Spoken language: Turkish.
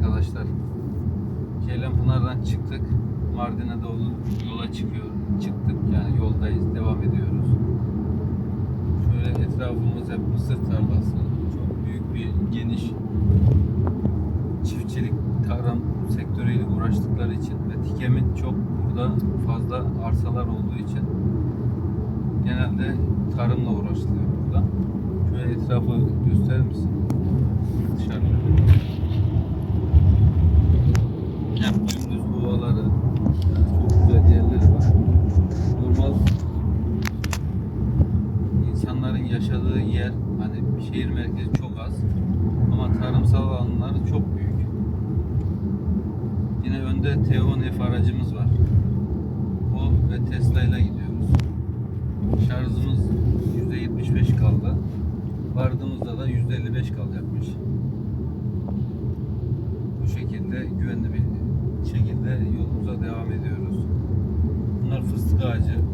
arkadaşlar. Ceylanpınar'dan çıktık. Mardin'e doğru yola çıkıyor. Çıktık yani yoldayız. Devam ediyoruz. Şöyle etrafımız hep mısır tarlası. Çok büyük bir geniş çiftçilik tarım sektörüyle uğraştıkları için ve Tikem'in çok burada fazla arsalar olduğu için genelde tarımla uğraşılıyor burada. Şöyle etrafı gösterir misin? İnsanların yaşadığı yer, hani şehir merkezi çok az ama tarımsal alanları çok büyük. Yine önde T10 F aracımız var. O ve Tesla ile gidiyoruz. Şarjımız %75 kaldı. Vardığımızda da %55 kalacakmış. Bu şekilde güvenli bir şekilde yolumuza devam ediyoruz. Bunlar fıstık ağacı.